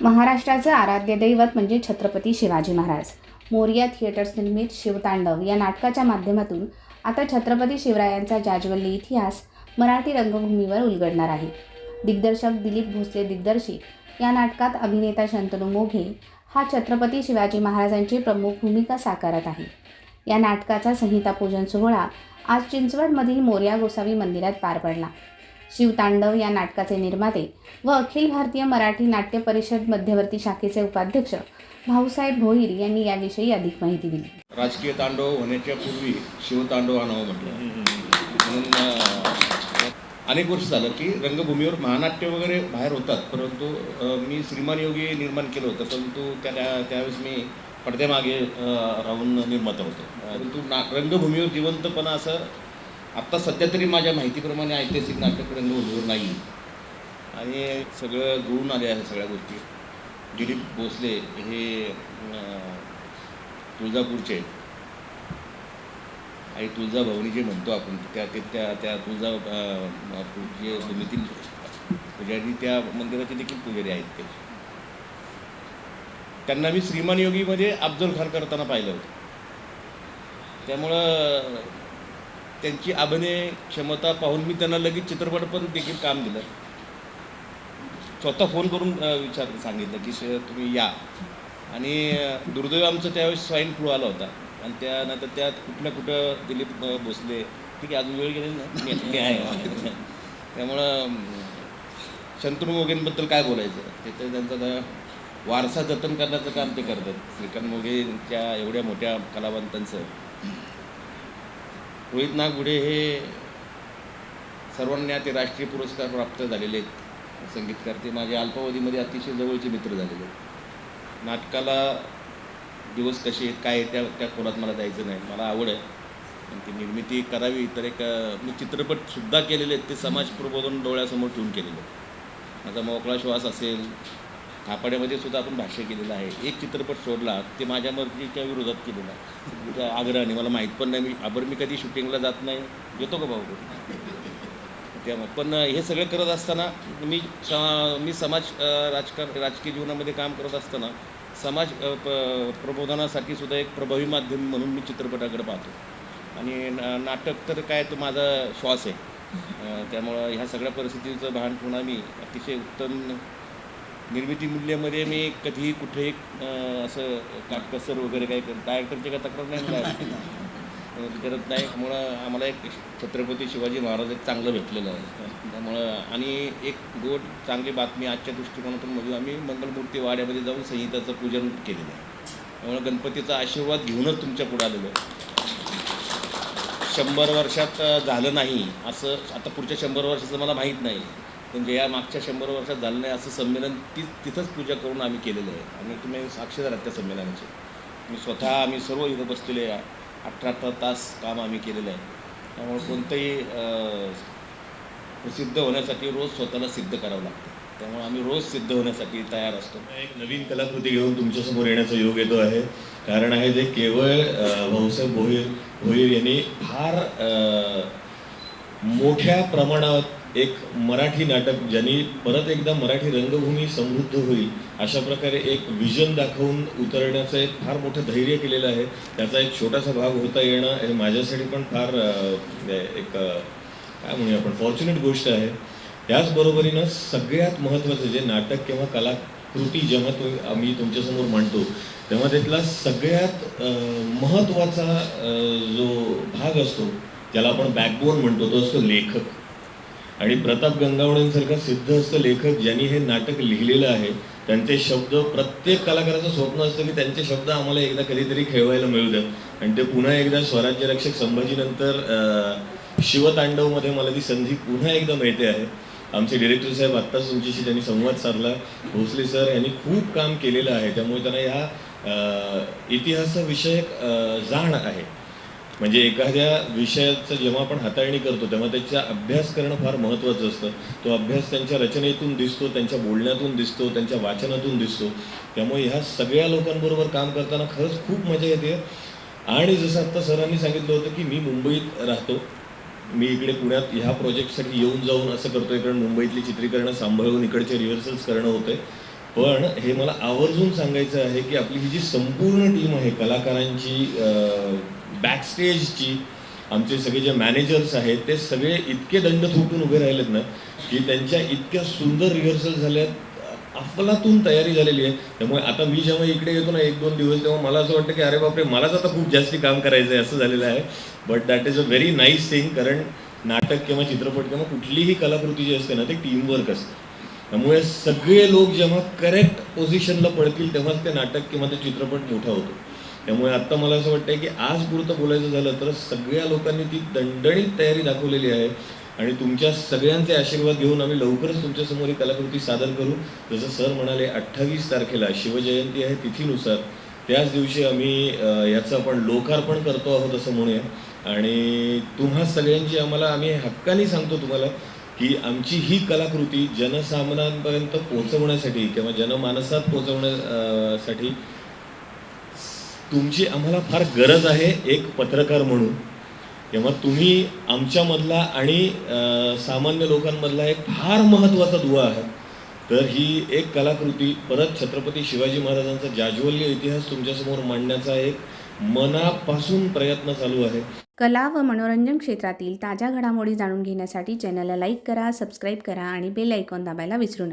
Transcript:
महाराष्ट्राचं आराध्य दैवत म्हणजे छत्रपती शिवाजी महाराज. मोरिया थिएटर्स निर्मित शिवतांडव या नाटकाच्या माध्यमातून आता छत्रपती शिवरायांचा जाज्वल्ली इतिहास मराठी रंगभूमीवर उलगडणार आहे. दिग्दर्शक दिलीप भोसले दिग्दर्शित. या नाटकात अभिनेता शंतनू मोघे हा छत्रपती शिवाजी महाराजांची प्रमुख भूमिका साकारत आहे. या नाटकाचा संहिता पूजन सोहळा आज चिंचवडमधील मोर्या गोसावी मंदिरात पार पडला. शिवतांडव या नाटकाचे निर्माते व अखिल भारतीय मराठी नाट्य परिषद मध्यवर्ती शाखेचे उपाध्यक्ष भाऊसाहेब भोईर यांनी याविषयी अधिक माहिती दिली. राजकीय तांडव होण्याच्या पूर्वी शिवतांडव हा नाव म्हटलं. अनेक वर्ष झालं की रंगभूमीवर महानाट्य वगैरे बाहेर होतात परंतु मी श्रीमान योगी निर्माण केलं होतं परंतु त्या त्यावेळेस मी पडद्यामागे राहून निर्माता होतो. परंतु ना रंगभूमीवर जिवंतपणा असं आत्ता सध्या तरी माझ्या माहितीप्रमाणे ऐतिहासिक नाटक रंगभूमीवर नाही आणि सगळं जुळून आले आहे सगळ्या गोष्टी. दिलीप भोसले हे तुळजापूरचे आणि तुळजाभवनी जे म्हणतो आपण त्या ते त्या त्या तुळजा अं, जे पुजारी त्या मंदिराचे देखील पुजारी आहेत ते. त्यांना मी श्रीमान योगीमध्ये अफजल खान करताना पाहिलं होतं. त्यामुळं त्यांची अभिनय क्षमता पाहून मी त्यांना लगेच चित्रपट पण देखील काम दिलं. स्वतः फोन करून विचार सांगितलं की सर तुम्ही या. आणि दुर्दैव आमचं त्यावेळेस स्वाईन फ्लू आला होता. आणि त्यानंतर त्यात कुठल्या कुठं दिलीप भोसले ठीक आहे अजून वेळ गेले ना? मी आहे? त्यामुळं शंतनू मोगेंबद्दल काय बोलायचं? ते तर त्यांचा वारसा जतन करण्याचं काम ते करतात. श्रीकांत मोगेंच्या एवढ्या मोठ्या कलावंतांचं. रोहित नागपुडे हे सर्वांना ते राष्ट्रीय पुरस्कार प्राप्त झालेले आहेत. संगीतकार ते माझ्या अल्पावधीमध्ये अतिशय जवळचे मित्र झालेले आहेत. नाटकाला दिवस कसे आहेत काय आहे त्या त्या खोलात मला जायचं नाही. मला आवड आहे. आणि ती निर्मिती करावी तर एक मी चित्रपटसुद्धा केलेले आहेत ते समाज प्रबोधन डोळ्यासमोर ठेवून केलेले आहेत. माझा मोकळा श्वास असेल थापाड्यामध्ये सुद्धा आपण भाष्य केलेलं आहे. एक चित्रपट सोडला ते माझ्या मर्जीच्या विरोधात केलेला आहे. आग्रहाने मला माहीत पण नाही मी आबर मी कधी शूटिंगला जात नाही. येतो का भाऊ? त्यामुळे पण हे सगळं करत असताना मी मी समाज राजकार राजकीय जीवनामध्ये काम करत असताना समाज प- प्रबोधनासाठी सुद्धा एक प्रभावी माध्यम म्हणून मी चित्रपटाकडे पाहतो. आणि ना- नाटक तर काय तो माझा श्वास आहे. त्यामुळं ह्या सगळ्या परिस्थितीचं भान ठेवून आम्ही अतिशय उत्तम निर्मिती मूल्यामध्ये मी कधीही कुठेही असं काटकसर वगैरे काही करत डायरेक्टरची काय तक्रार नाही मला करत नाही. त्यामुळं आम्हाला एक छत्रपती शिवाजी महाराज एक चांगलं भेटलेलं आहे. त्यामुळं आणि एक गोड चांगली बातमी आजच्या दृष्टिकोनातून म्हणजे आम्ही मंगलमूर्ती वाड्यामध्ये जाऊन संहिताचं पूजन केलेलं आहे. त्यामुळे गणपतीचा आशीर्वाद घेऊनच तुमच्यापुढे आलेलो शंभर वर्षात झालं नाही असं आता पुढच्या शंभर वर्षाचं मला माहीत नाही. पण जे या मागच्या शंभर वर्षात झालं नाही असं संमेलन ती तिथंच पूजा करून आम्ही केलेलं आहे. आणि तुम्ही साक्षीदार आहात त्या संमेलनाचे. मी स्वतः आम्ही सर्व इथं बसलेले अठरा अठरा तास काम आम्ही केलेलं आहे. त्यामुळे कोणतंही प्रसिद्ध होण्यासाठी रोज स्वतःला सिद्ध करावं लागतं. त्यामुळे आम्ही रोज सिद्ध होण्यासाठी तयार असतो. एक नवीन कलाकृती घेऊन तुमच्यासमोर येण्याचा योग येतो आहे. कारण आहे जे केवळ भाऊसाहेब भोईर भोईर यांनी फार मोठ्या प्रमाणात एक मराठी नाटक ज्यांनी परत एकदा मराठी रंगभूमी समृद्ध होईल अशा प्रकारे एक विजन दाखवून उतरण्याचं एक फार मोठं धैर्य केलेलं आहे. त्याचा एक छोटासा भाग होता येणं हे माझ्यासाठी पण फार म्हणजे एक काय म्हणूया आपण फॉर्च्युनेट गोष्ट आहे. त्याचबरोबरीनं सगळ्यात महत्त्वाचं जे नाटक किंवा कलाकृती जेव्हा तुम्ही आम्ही तुमच्यासमोर मांडतो तेव्हा त्यातला सगळ्यात महत्त्वाचा जो भाग असतो ज्याला आपण बॅकबोन म्हणतो तो असतो लेखक. आणि प्रताप गंगावडेंसारखा सिद्धहस्त लेखक ज्यांनी हे नाटक लिहिलेलं आहे त्यांचे शब्द प्रत्येक कलाकाराचं स्वप्न असतं की त्यांचे शब्द आम्हाला एकदा कधीतरी खेळवायला मिळू द्यात. आणि ते पुन्हा एकदा स्वराज्य रक्षक संभाजीनंतर शिवतांडवमध्ये मला ती संधी पुन्हा एकदा मिळते आहे. आमचे डिरेक्टर साहेब आत्ताच तुमच्याशी त्यांनी संवाद साधला. भोसले सर यांनी खूप काम केलेलं आहे. त्यामुळे त्यांना ह्या इतिहासविषयक इतिहासाविषयक जाण आहे. म्हणजे एखाद्या विषयाचं जेव्हा आपण हाताळणी करतो तेव्हा त्याचा अभ्यास करणं फार महत्त्वाचं असतं. तो अभ्यास त्यांच्या रचनेतून दिसतो त्यांच्या बोलण्यातून दिसतो त्यांच्या वाचनातून दिसतो. त्यामुळे ह्या सगळ्या लोकांबरोबर काम करताना खरंच खूप मजा येते. आणि जसं आत्ता सरांनी सांगितलं होतं की मी मुंबईत राहतो. मी इकडे पुण्यात ह्या प्रोजेक्टसाठी येऊन जाऊन असं करतोय कारण मुंबईतली चित्रीकरणं सांभाळून इकडचे रिहर्सल्स करणं होते पण हे मला आवर्जून सांगायचं आहे की आपली ही जी संपूर्ण टीम आहे कलाकारांची बॅकस्टेजची आमचे सगळे जे मॅनेजर्स आहेत ते सगळे इतके दंड थोटून उभे राहिलेत ना की त्यांच्या इतक्या सुंदर रिहर्सल झाल्यात अफलातून तयारी झालेली आहे. त्यामुळे आता मी जेव्हा इकडे येतो ना एक दोन दिवस तेव्हा मला असं वाटतं की अरे बापरे मलाच आता खूप जास्ती काम करायचं आहे असं झालेलं आहे. But that is a very nice thing कारण नाटक किंवा चित्रपट किंवा कुठलीही कलाकृती जी असते ना ते टीमवर्क असते. त्यामुळे सगळे लोक जेव्हा करेक्ट पोझिशनला पडतील तेव्हाच ते नाटक किंवा ते चित्रपट मोठा होतो. त्यामुळे आत्ता मला असं वाटतं की आज पुरतं बोलायचं झालं तर सगळ्या लोकांनी ती दणदणीत तयारी दाखवलेली आहे. आणि तुमच्या सगळ्यांचे आशीर्वाद घेऊन आम्ही लवकरच तुमच्यासमोर ही कलाकृती सादर करू. जसं सर म्हणाले अठ्ठावीस तारखेला शिवजयंती आहे तिथीनुसार. त्याच दिवशी आम्ही याचं आपण लोकार्पण करतो आहोत असं म्हणूया. आणि तुम्हा सगळ्यांची आम्हाला आम्ही हक्काने सांगतो तुम्हाला की आमची ही कलाकृती जनसामान्यांपर्यंत पोहोचवण्यासाठी किंवा जनमानसात पोहोचवण्यासाठी तुमची आम्हाला फार गरज आहे एक पत्रकार म्हणून. तेव्हा तुम्ही आमच्यामधला आणि सामान्य लोकांमधला एक फार महत्त्वाचा दुवा आहे. तर ही एक कलाकृती परत छत्रपती शिवाजी महाराजांचा जाज्वल्य इतिहास तुमच्यासमोर मांडण्याचा एक मनापासून प्रयत्न चालू आहे. कला व मनोरंजन क्षेत्रातील ताज्या घडामोडी जाणून घेण्यासाठी चॅनलला लाईक करा सबस्क्राईब करा आणि बेल आयकॉन दाबायला विसरू नका.